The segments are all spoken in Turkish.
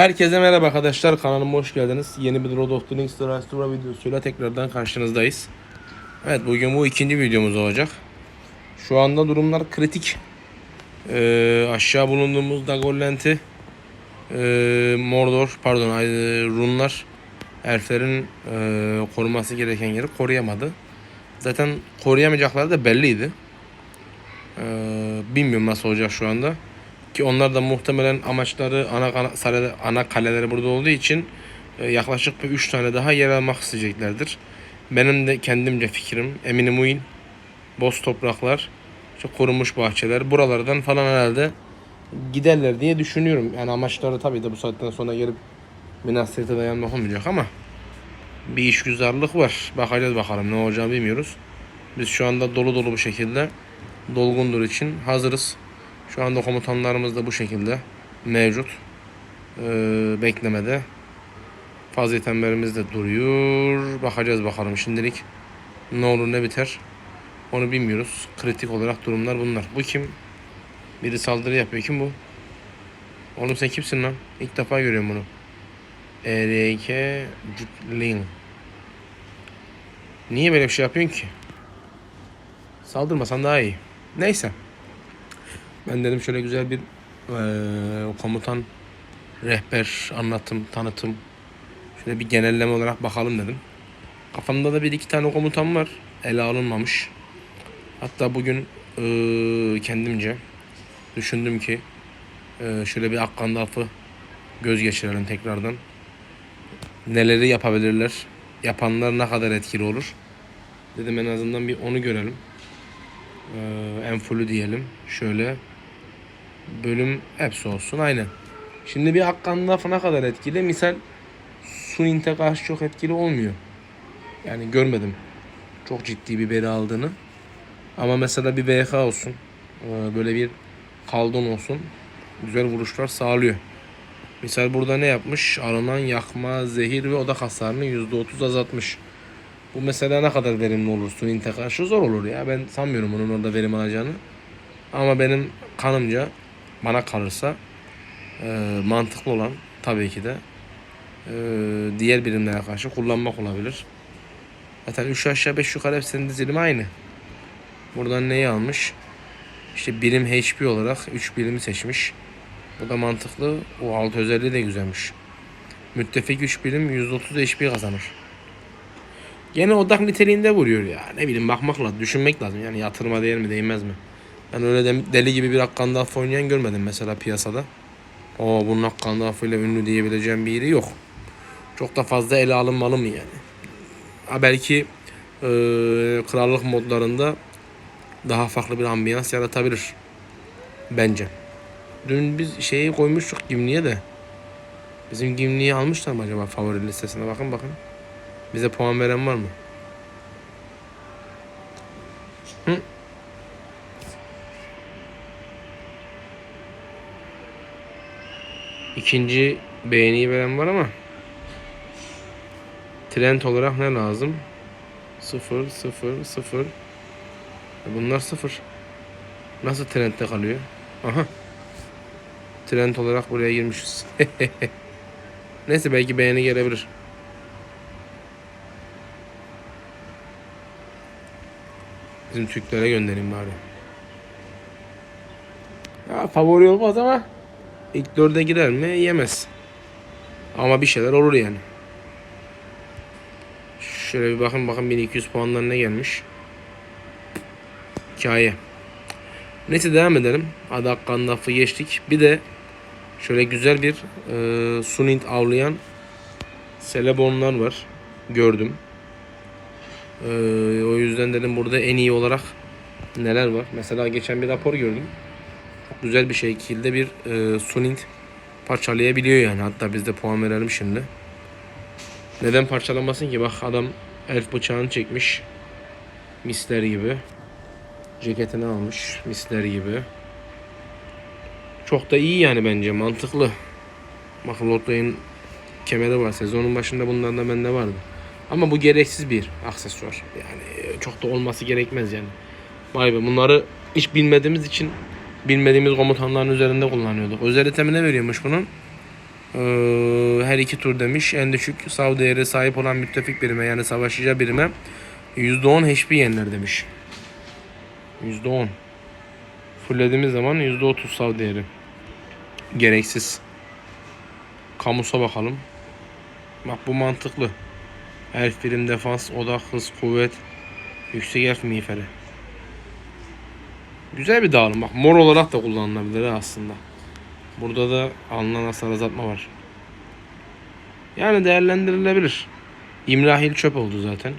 Herkese merhaba arkadaşlar kanalıma hoş geldiniz. Yeni bir Road of the Rings araştırma videosuyla tekrardan karşınızdayız. Evet bugün bu ikinci videomuz olacak. Şu anda durumlar kritik. Ee, aşağı bulunduğumuz Dagorlent'i ee, Mordor pardon ay- Runlar elflerin ee, koruması gereken yeri koruyamadı. Zaten koruyamayacakları da belliydi. Ee, bilmiyorum nasıl olacak şu anda. Ki onlar da muhtemelen amaçları ana ana kaleleri burada olduğu için e, yaklaşık bir 3 tane daha yer almak isteyeceklerdir. Benim de kendimce fikrim eminim uyun. Boz topraklar, işte korunmuş bahçeler buralardan falan herhalde giderler diye düşünüyorum. Yani amaçları tabii de bu saatten sonra gelip Minas Tirith'e dayanmak olmayacak ama bir işgüzarlık var. Bakacağız bakalım ne olacağını bilmiyoruz. Biz şu anda dolu dolu bu şekilde dolgundur için hazırız. Şu anda komutanlarımız da bu şekilde mevcut. Ee, beklemede. Fazla itemlerimiz de duruyor. Bakacağız bakalım şimdilik ne olur ne biter. Onu bilmiyoruz. Kritik olarak durumlar bunlar. Bu kim? Biri saldırı yapıyor. Kim bu? Oğlum sen kimsin lan? İlk defa görüyorum bunu. ERK Jutling. Niye böyle bir şey yapıyorsun ki? Saldırmasan daha iyi. Neyse. Ben dedim şöyle güzel bir eee, komutan, rehber, anlatım, tanıtım. Şöyle bir genelleme olarak bakalım dedim. Kafamda da bir iki tane komutan var. Ele alınmamış. Hatta bugün eee, kendimce düşündüm ki eee, şöyle bir Akkandalf'ı göz geçirelim tekrardan. Neleri yapabilirler? Yapanlar ne kadar etkili olur? Dedim en azından bir onu görelim. Ee, en fullü diyelim. Şöyle bölüm hepsi olsun aynen. Şimdi bir Hakkan lafı ne kadar etkili? Misal Sunint'e karşı çok etkili olmuyor. Yani görmedim. Çok ciddi bir beri aldığını. Ama mesela bir BK olsun. ee, Böyle bir kaldon olsun. Güzel vuruşlar sağlıyor. Misal burada ne yapmış? Alınan yakma, zehir ve odak hasarını %30 azaltmış. Bu mesela ne kadar verimli olur Sunint'e karşı zor olur ya. Ben sanmıyorum onun orada verim alacağını. Ama benim kanımca bana kalırsa e, mantıklı olan tabii ki de e, diğer birimlere karşı kullanmak olabilir. Zaten 3 aşağı 5 yukarı hepsinin dizilimi aynı. Buradan neyi almış? İşte birim HP olarak 3 birimi seçmiş. Bu da mantıklı. O alt özelliği de güzelmiş. Müttefik 3 birim 130 HP kazanır. Gene odak niteliğinde vuruyor ya. Ne bileyim bakmak lazım, düşünmek lazım. Yani yatırıma değer mi değmez mi? Ben öyle de, deli gibi bir Hakkandalf oynayan görmedim mesela piyasada. O bunun Hakkandalf ile ünlü diyebileceğim bir yeri yok. Çok da fazla ele alınmalı mı yani? Ha belki eee, krallık modlarında daha farklı bir ambiyans yaratabilir. Bence. Dün biz şeyi koymuştuk Gimli'ye de. Bizim Gimli'yi almışlar mı acaba favori listesine? Bakın bakın. Bize puan veren var mı? Hı? İkinci beğeniyi veren var ama trend olarak ne lazım? Sıfır, sıfır, sıfır. E Bunlar sıfır. Nasıl trendde kalıyor? Aha. Trend olarak buraya girmişiz. Neyse belki beğeni gelebilir. Bizim Türklere göndereyim bari. Ya favori olmaz ama ilk dörde girer mi? Yemez. Ama bir şeyler olur yani. Şöyle bir bakın bakın 1200 puanlar ne gelmiş. Hikaye. Neyse devam edelim. Adı Hakkan lafı geçtik. Bir de şöyle güzel bir e, Sunint avlayan Celebonlar var. Gördüm. Ee, o yüzden dedim burada en iyi olarak neler var. Mesela geçen bir rapor gördüm. Güzel bir şekilde bir e, Sunint parçalayabiliyor yani. Hatta biz de puan verelim şimdi. Neden parçalamasın ki? Bak adam elf bıçağını çekmiş. Misler gibi. Ceketini almış. Misler gibi. Çok da iyi yani bence. Mantıklı. Bak Lotlay'ın kemeri var. Sezonun başında bunlardan bende vardı. Ama bu gereksiz bir aksesuar. Yani çok da olması gerekmez yani. Vay be bunları hiç bilmediğimiz için bilmediğimiz komutanların üzerinde kullanıyorduk. Özel itemi ne veriyormuş bunun? Ee, her iki tur demiş. En düşük sav değeri sahip olan müttefik birime yani savaşıcı birime %10 HP yeniler demiş. %10. Fullediğimiz zaman %30 sav değeri. Gereksiz. Kamusa bakalım. Bak bu mantıklı. Elf birim defans, odak, hız, kuvvet, yüksek elf miğferi. Güzel bir dağılım. Bak mor olarak da kullanılabilir aslında. Burada da alınan hasar azaltma var. Yani değerlendirilebilir. İmrahil çöp oldu zaten.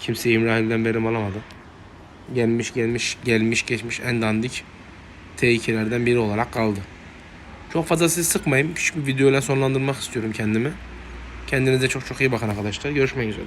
Kimse İmrahil'den verim alamadı. Gelmiş gelmiş gelmiş geçmiş en dandik T2'lerden biri olarak kaldı. Çok fazla sizi sıkmayayım. Küçük bir videoyla sonlandırmak istiyorum kendimi. Kendinize çok çok iyi bakın arkadaşlar. Görüşmek üzere.